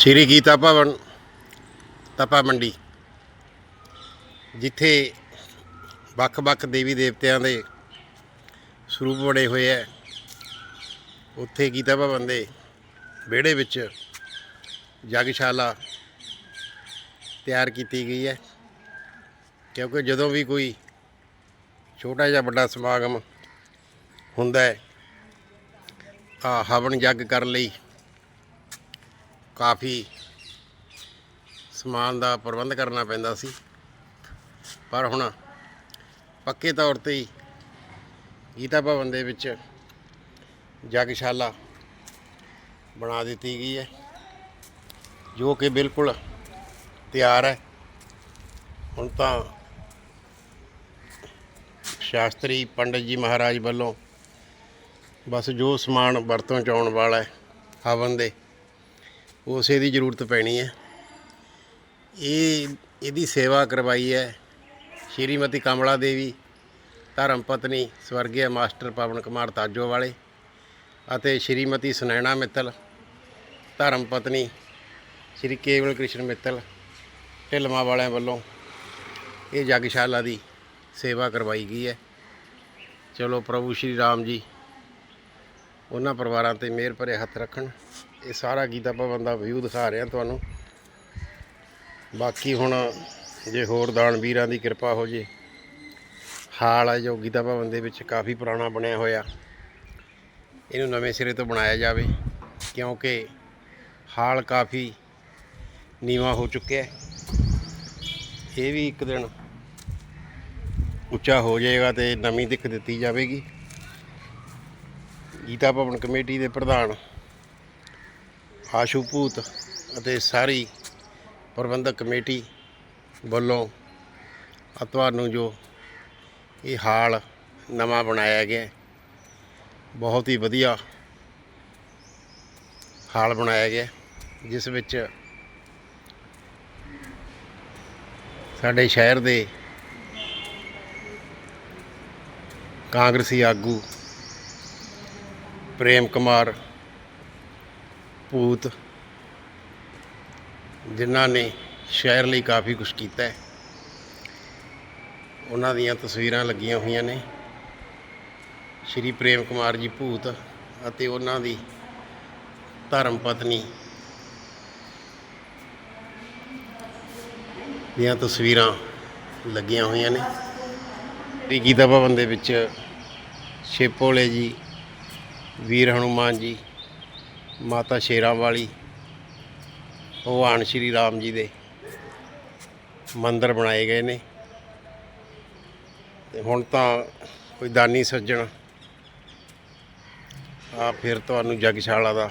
ਸ਼੍ਰੀ ਗੀਤਾ ਭਵਨ, ਤਪਾ ਮੰਡੀ, ਜਿੱਥੇ ਵੱਖ-ਵੱਖ ਦੇਵੀ ਦੇਵਤਿਆਂ ਦੇ ਸਰੂਪ ਬਣੇ ਹੋਏ ਐ ਉੱਥੇ ਗੀਤਾ ਭਵਨ ਦੇ ਵਿਹੜੇ ਵਿੱਚ ਯੱਗਸ਼ਾਲਾ ਤਿਆਰ ਕੀਤੀ ਗਈ ਹੈ। ਕਿਉਂਕਿ ਜਦੋਂ ਵੀ ਕੋਈ ਛੋਟਾ ਜਾਂ ਵੱਡਾ ਸਮਾਗਮ ਹੁੰਦਾ ਹੈ ਆ ਹਵਨ ਯੱਗ ਕਰਨ ਲਈ ਕਾਫੀ ਸਮਾਨ ਦਾ ਪ੍ਰਬੰਧ ਕਰਨਾ ਪੈਂਦਾ ਸੀ। ਪਰ ਹੁਣ ਪੱਕੇ ਤੌਰ ਤੇ ਹੀ ਗੀਤਾ ਭਵਨ ਦੇ ਵਿੱਚ ਯੱਗਸ਼ਾਲਾ ਬਣਾ ਦਿੱਤੀ ਗਈ ਹੈ, ਜੋ ਕਿ ਬਿਲਕੁਲ ਤਿਆਰ ਹੈ। ਹੁਣ ਤਾਂ ਸ਼ਾਸਤਰੀ ਪੰਡਿਤ ਜੀ ਮਹਾਰਾਜ ਵੱਲੋਂ ਬਸ ਜੋ ਸਮਾਨ ਵਰਤੋਂ ਚ ਆਉਣ ਵਾਲਾ ਹੈ, ਹਵਨ ਦੇ ਉਸੇ ਦੀ ਜ਼ਰੂਰਤ ਪੈਣੀ ਹੈ। ਇਹ, ਇਹਦੀ ਸੇਵਾ ਕਰਵਾਈ ਹੈ ਸ਼੍ਰੀਮਤੀ ਕਮਲਾ ਦੇਵੀ, ਧਰਮ ਪਤਨੀ ਸਵਰਗੀ ਮਾਸਟਰ ਪਵਨ ਕੁਮਾਰ ਤਾਜੋ ਵਾਲੇ ਅਤੇ ਸ਼੍ਰੀਮਤੀ ਸੁਨੈਣਾ ਮਿੱਤਲ, ਧਰਮ ਪਤਨੀ ਸ਼੍ਰੀ ਕੇਵਲ ਕ੍ਰਿਸ਼ਨ ਮਿੱਤਲ ਢਿਲਮਾ ਵਾਲਿਆਂ ਵੱਲੋਂ ਇਹ ਯੱਗਸ਼ਾਲਾ ਦੀ ਸੇਵਾ ਕਰਵਾਈ ਗਈ ਹੈ। ਚਲੋ ਪ੍ਰਭੂ ਸ਼੍ਰੀ ਰਾਮ ਜੀ, ਉਹਨਾਂ ਪਰਿਵਾਰਾਂ ਤੇ ਮਿਹਰ ਭਰੇ ਹੱਥ ਰੱਖਣ। ਇਹ ਸਾਰਾ ਗੀਤਾ ਭਵਨ ਦਾ ਵਿਊ ਦਿਖਾ ਰਿਹਾ ਤੁਹਾਨੂੰ। ਬਾਕੀ ਹੁਣ ਜੇ ਹੋਰ ਦਾਨ ਵੀਰਾਂ ਦੀ ਕਿਰਪਾ ਹੋ ਜੇ, ਹਾਲ ਹੈ ਜੋ ਗੀਤਾ ਭਵਨ ਦੇ ਵਿੱਚ ਕਾਫੀ ਪੁਰਾਣਾ ਬਣਿਆ ਹੋਇਆ। ਇਹਨੂੰ ਨਵੇਂ ਸਿਰੇ ਤੋਂ ਬਣਾਇਆ ਜਾਵੇ, ਕਿਉਂਕਿ ਹਾਲ ਕਾਫੀ ਨੀਵਾ ਹੋ ਚੁੱਕਿਆ ਹੈ। ਇਹ ਵੀ ਇੱਕ ਦਿਨ ਉੱਚਾ ਹੋ ਜਾਏਗਾ ਤੇ ਨਵੀਂ ਦਿੱਖ ਦਿੱਤੀ ਜਾਵੇਗੀ। ਗੀਤਾ ਭਵਨ ਕਮੇਟੀ ਦੇ ਪ੍ਰਧਾਨ ਆਸ਼ੂ ਭੂਤ ਅਤੇ ਸਾਰੀ ਪ੍ਰਬੰਧਕ ਕਮੇਟੀ ਵੱਲੋਂ ਅਤਵਾਰ ਨੂੰ ਜੋ ਇਹ ਹਾਲ ਨਵਾਂ ਬਣਾਇਆ ਗਿਆ ਬਹੁਤ ਹੀ ਵਧੀਆ ਹਾਲ ਬਣਾਇਆ ਗਿਆ ਜਿਸ ਵਿੱਚ ਸਾਡੇ ਸ਼ਹਿਰ ਦੇ ਕਾਂਗਰਸੀ ਆਗੂ ਪ੍ਰੇਮ ਕੁਮਾਰ ਭੂਤ ਜਿਨ੍ਹਾਂ ਨੇ ਸ਼ਹਿਰ ਲਈ ਕਾਫੀ ਕੁਝ ਕੀਤਾ ਹੈ। ਉਹਨਾਂ ਦੀਆਂ ਤਸਵੀਰਾਂ ਲੱਗੀਆਂ ਹੋਈਆਂ ਨੇ। ਸ਼੍ਰੀ ਪ੍ਰੇਮ ਕੁਮਾਰ ਜੀ ਭੂਤ ਅਤੇ ਉਹਨਾਂ ਦੀ ਧਰਮ ਪਤਨੀ ਦੀਆਂ ਤਸਵੀਰਾਂ ਲੱਗੀਆਂ ਹੋਈਆਂ ਨੇ। ਤੇ ਗੀਤਾ ਭਵਨ ਦੇ ਵਿੱਚ ਛੇਪੋਲੇ ਜੀ, ਵੀਰ ਹਨੂਮਾਨ ਜੀ ਮਾਤਾ ਸ਼ੇਰਾਂ ਵਾਲੀ, ਭਗਵਾਨ ਸ਼੍ਰੀ ਰਾਮ ਜੀ ਦੇ ਮੰਦਰ ਬਣਾਏ ਗਏ ਨੇ। ਤੇ ਹੁਣ ਤਾਂ ਕੋਈ ਦਾਨੀ ਸੱਜਣ। ਆ ਫਿਰ ਤੁਹਾਨੂੰ ਜਗਸ਼ਾਲਾ ਦਾ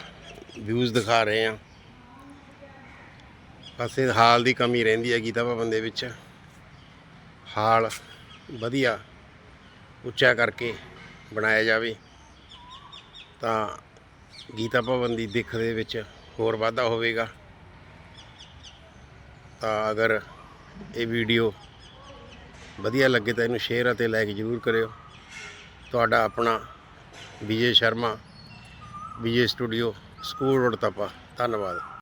ਵਿਊਜ਼ ਦਿਖਾ ਰਹੇ ਆ ਬਸ ਹਾਲ ਦੀ ਕਮੀ ਰਹਿੰਦੀ ਹੈ ਗੀਤਾ ਭਵਨ ਦੇ ਵਿੱਚ। ਹਾਲ ਵਧੀਆ ਉੱਚਾ ਕਰਕੇ ਬਣਾਇਆ ਜਾਵੇ। ਤਾਂ ਗੀਤਾ ਭਵਨ ਦੀ ਦਿੱਖ ਦੇ ਵਿੱਚ ਹੋਰ ਵਾਧਾ ਹੋਵੇਗਾ। ਤਾਂ ਅਗਰ ਇਹ ਵੀਡੀਓ ਵਧੀਆ ਲੱਗੇ ਤਾਂ ਇਹਨੂੰ ਸ਼ੇਅਰ ਅਤੇ ਲਾਈਕ ਜ਼ਰੂਰ ਕਰਿਓ। ਤੁਹਾਡਾ ਆਪਣਾ Vijay Sharma, Vijay studio school road Tapa. ਧੰਨਵਾਦ।